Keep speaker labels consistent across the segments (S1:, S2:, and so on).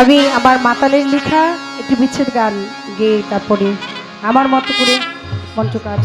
S1: আমি আমার মাতালের লেখা একটি বিচ্ছেদ গান গেয়ে তারপরে আমার মতো করে মঞ্চ কাজ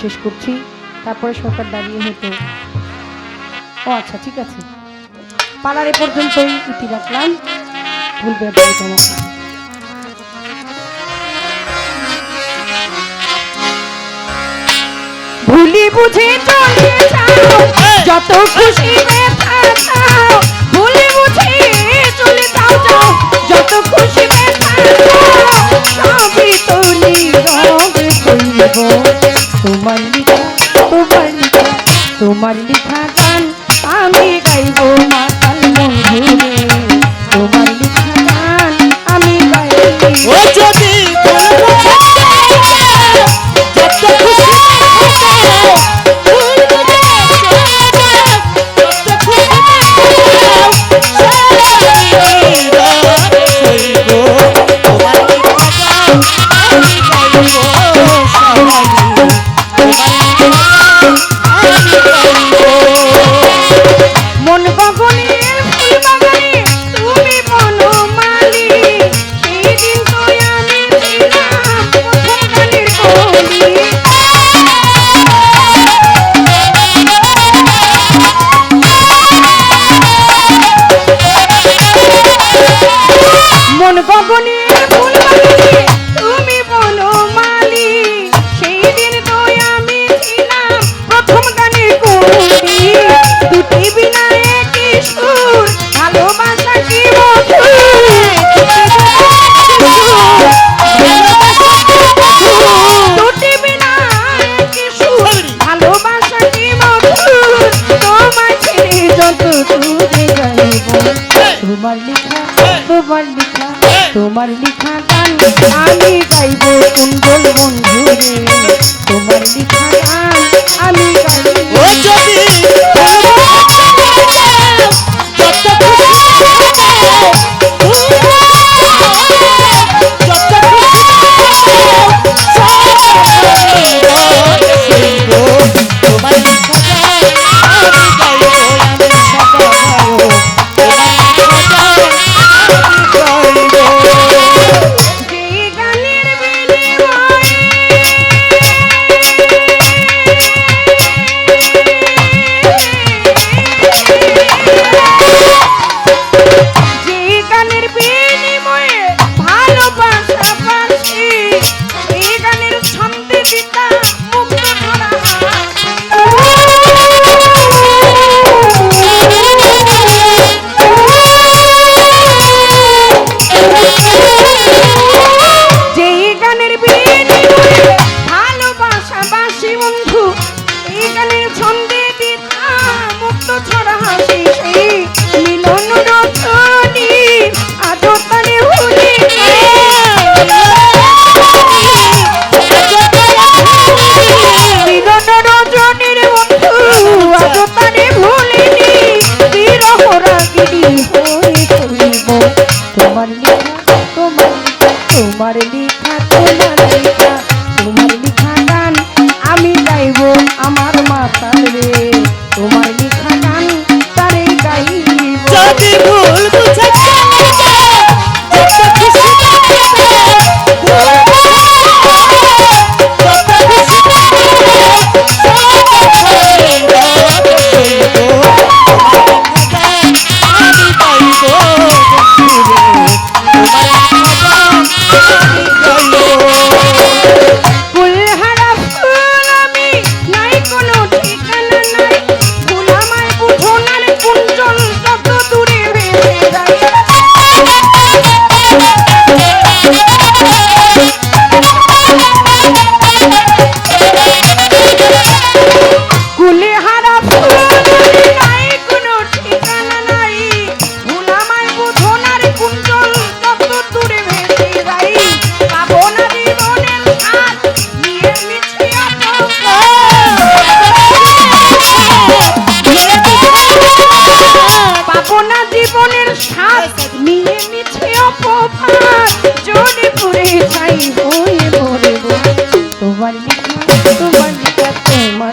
S1: শেষ করছি। তারপরে সরকার দাঁড়িয়ে হতো ও আচ্ছা ঠিক আছে। পালার এ পর্যন্তই ইতি রাখলাম। ভুলবে ভুলি বুঝে চলে যাও যত খুশি ব্যথা তোমার তোমার তোমার তোমার লেখা তোমার লেখা তোমার লেখা গান আমি গাইব কুন্দল বন্ধু রে তোমার লেখা গান আমি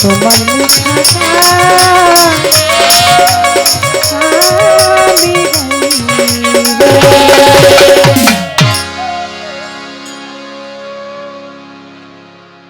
S1: তোমার লেখাটা আমি